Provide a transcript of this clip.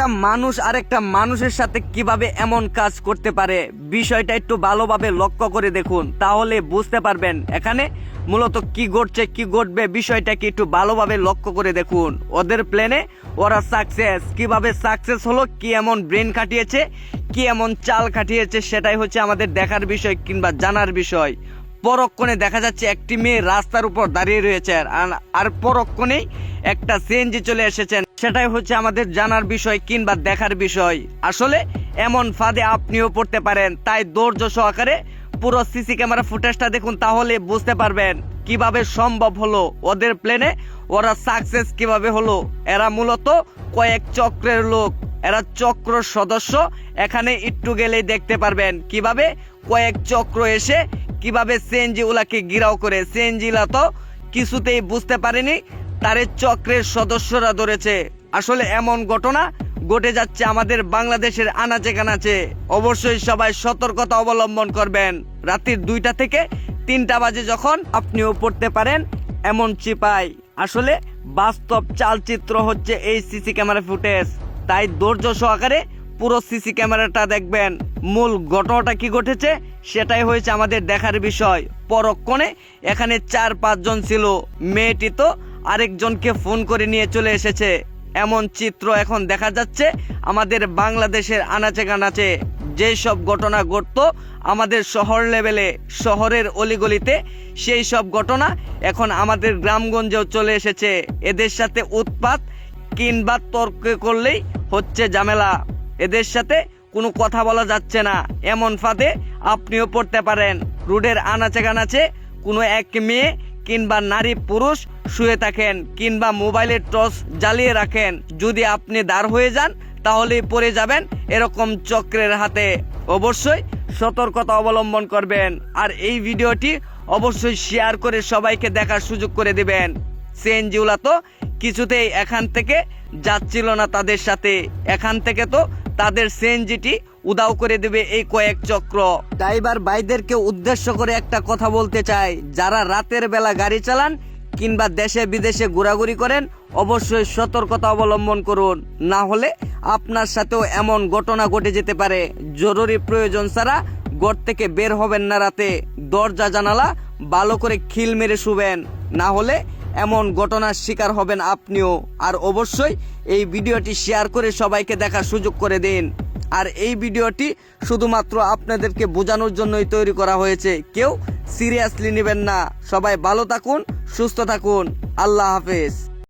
একটা মানুষ আর একটা মানুষের সাথে কীভাবে এমন কাজ করতে পারে? বিষয়টা একটু ভালোভাবে লক্ষ্য করে দেখুন, তাহলে বুঝতে পারবেন। এখানে মূলত কি ঘটছে, কি ঘটবে বিষয়টা কি একটু ভালোভাবে লক্ষ্য করে দেখুন। ওদের প্ল্যানে ওরা সাকসেস কীভাবে সাকসেস হলো, কি এমন ব্রেন খাটিয়েছে, কি এমন চাল খাটিয়েছে, সেটাই হচ্ছে আমাদের দেখার বিষয় কিংবা জানার বিষয়। পরক্ষণে দেখা যাচ্ছে একটি মেয়ে রাস্তার উপর দাঁড়িয়ে রয়েছে, আর- আর পরক্ষণেই একটা সিএনজি চলে এসেছেন সেটাই হচ্ছে আমাদের জানার বিষয় কিংবা দেখার বিষয়। আসলে এমন ফাঁদে আপনিও পড়তে পারেন, তাই ধৈর্য সহকারে পুরো সিসি ক্যামেরা ফুটেজটা দেখুন তাহলে বুঝতে পারবেন কীভাবে সম্ভব হলো ওদের প্লেনে ওরা সাকসেস কীভাবে হলো। এরা মূলত কয়েক চক্রের লোক, এরা চক্র সদস্য, এখানে একটু গেলেই দেখতে পারবেন কীভাবে কয়েক চক্র এসে কীভাবে সিএনজি উলাকে গিরাও করে। সিএনজি উলা তো কিছুতেই বুঝতে পারেনি তারে চক্রের সদস্যরা ধরেছে। আসলে এমন ঘটনা ঘটে যাচ্ছে আমাদের বাংলাদেশের আনাচে কানাচে অবশ্যই সবাই সতর্কতা অবলম্বন করবেন। রাত্রির দুইটা থেকে তিনটা বাজে যখন আপনিও পড়তে পারেন এমন চিপাই আসলে বাস্তব চালচিত্র হচ্ছে এই সিসি ক্যামেরা ফুটেজ। তাই ধৈর্য সহকারে পুরো সিসি ক্যামেরাটা দেখবেন। মূল ঘটনাটা কি ঘটেছে সেটাই হয়েছে আমাদের দেখার বিষয়। পরক্ষণে এখানে চার পাঁচজন ছিল। মেয়েটি তো আরেকজনকে ফোন করে নিয়ে চলে এসেছে। এমন চিত্র এখন দেখা যাচ্ছে আমাদের বাংলাদেশের আনাচে কানাচে। যেই সব ঘটনা ঘটতো আমাদের শহর লেভেলে, শহরের অলিগলিতে, সেই সব ঘটনা এখন আমাদের গ্রামগঞ্জেও চলে এসেছে। এদের সাথে উৎপাত কিংবা তর্ক করলেই হচ্ছে ঝামেলা। এদের সাথে কোনো কথা বলা যাচ্ছে না। এমন ফাঁদে আপনিও পড়তে পারেন। রোডের আনাচে কানাচে কোনো এক মেয়ে কিংবা নারী পুরুষ শুয়ে থাকেন কিংবা মোবাইলের টর্চ জ্বালিয়ে রাখেন। যদি আপনি দাঁড় হয়ে যান তাহলে পড়ে যাবেন এরকম চক্রের হাতে। অবশ্যই সতর্কতা অবলম্বন করবেন। আর এই ভিডিওটি অবশ্যই শেয়ার করে সবাইকে দেখার সুযোগ করে দিবেন। সিএনজিওলা তো কিছুতেই এখান থেকে যাচ্ছিল না তাদের সাথে। এখান থেকে তো তাদের সিএনজিটি উদাও করে দেবে এই কয়েক চক্র। ড্রাইভার ভাইদেরকে উদ্দেশ্য করে একটা কথা বলতে চাই যারা রাতের বেলা গাড়ি চালান কিংবা দেশে বিদেশে ঘোরাঘুরি করেন, অবশ্যই সতর্কতা অবলম্বন করুন। না হলে আপনার সাথেও এমন ঘটনা ঘটে যেতে পারে। জরুরি প্রয়োজন ছাড়া ঘর থেকে বের হবেন না রাতে। দরজা জানালা ভালো করে খিল মেরে শুবেন। না হলে এমন ঘটনার শিকার হবেন আপনিও। আর অবশ্যই এই ভিডিওটি শেয়ার করে সবাইকে দেখার সুযোগ করে দিন। আর এই ভিডিওটি শুধুমাত্র আপনাদেরকে বোঝানোর জন্যই তৈরি করা হয়েছে। কেউ সিরিয়াসলি নেবেন না। সবাই ভালো থাকুন, সুস্থ থাকুন। আল্লাহ হাফেজ।